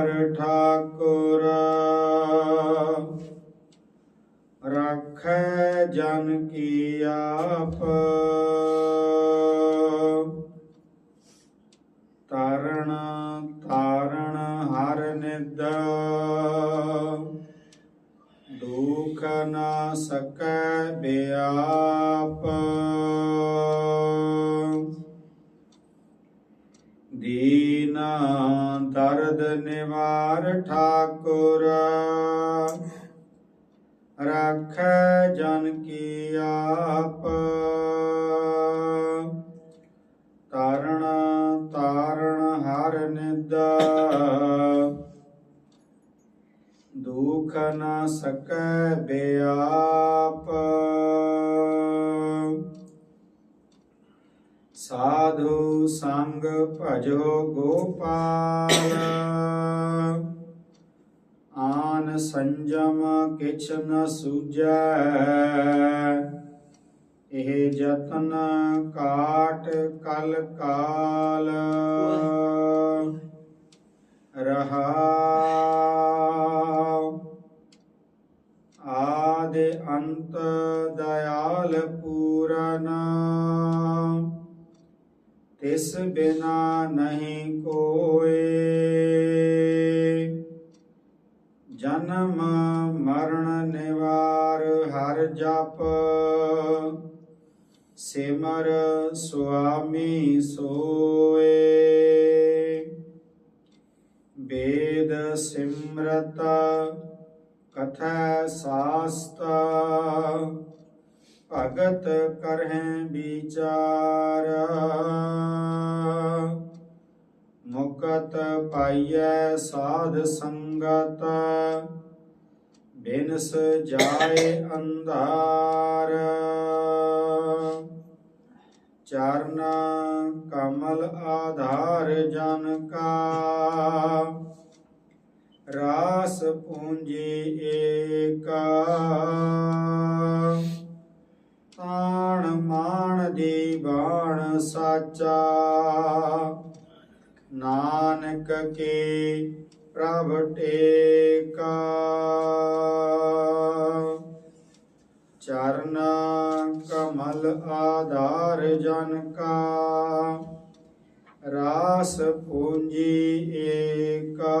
ਨਿਵਾਰ ਠਾਕੁਰ। ਰੱਖੈ ਜਨ ਕੀ ਆਪ। ਤਾਰਣ ਤਾਰਣ ਹਰ ਨਿਦ। ਦੁਖ ਨਾ ਸਕੈ ਬਿਆਪ। ਦਰਦ ਨਿਵਾਰ ਠਾਕੁਰ। ਰੱਖੈ ਜਨ ਕੀ ਆਪ। ਤਾਰਣ ਤਾਰਣ ਹਰ ਨਿਦ। ਦੁਖ ਨਾ ਸਕੈ ਬਿਆਪ। ਸੰਗ ਭਜੋ ਗੋਪਾਲ। ਆਨ ਸੰਜਮ ਕਿਛ ਨ ਸੂਝੈ। ਇਹ ਜਤਨ ਕਾਟ ਕਲ ਕਾਲ। ਰਹਾ ਆਦਿ ਅੰਤ ਦਇਆਲ ਪੂਰਨ। ਤਿਸ ਬਿਨਾ ਨਹੀਂ ਕੋਏ। ਜਨਮ ਮਰਨ ਨਿਵਾਰ ਹਰ ਜਪ। ਸਿਮਰ ਸੁਆਮੀ ਸੋਏ। ਵੇਦ ਸਿਮਰਤ ਕਥਾ ਸਾਸਤ। ਭਗਤ ਕਰਹਿ ਵਿਚਾਰ। ਮੁਕਤ ਪਾਈਐ ਸਾਧ ਸੰਗਤ, ਬਿਨਸ ਜਾਏ ਅੰਧਾਰ। ਚਰਨ ਕਮਲ ਆਧਾਰ ਜਨ ਕਾ, ਰਾਸ ਪੂੰਜੀ ਏਕਾ। ਤਾਣ ਮਾਣ ਦੀ ਬਾਣ ਸਾਚਾ ਨਾਨਕ ਕੀ ਪ੍ਰਭ ਟੇਕਾ। ਚਰਨ ਕਮਲ ਆਧਾਰ ਜਨ ਕਾ। ਰਾਸ ਪੂੰਜੀ ਏਕਾ।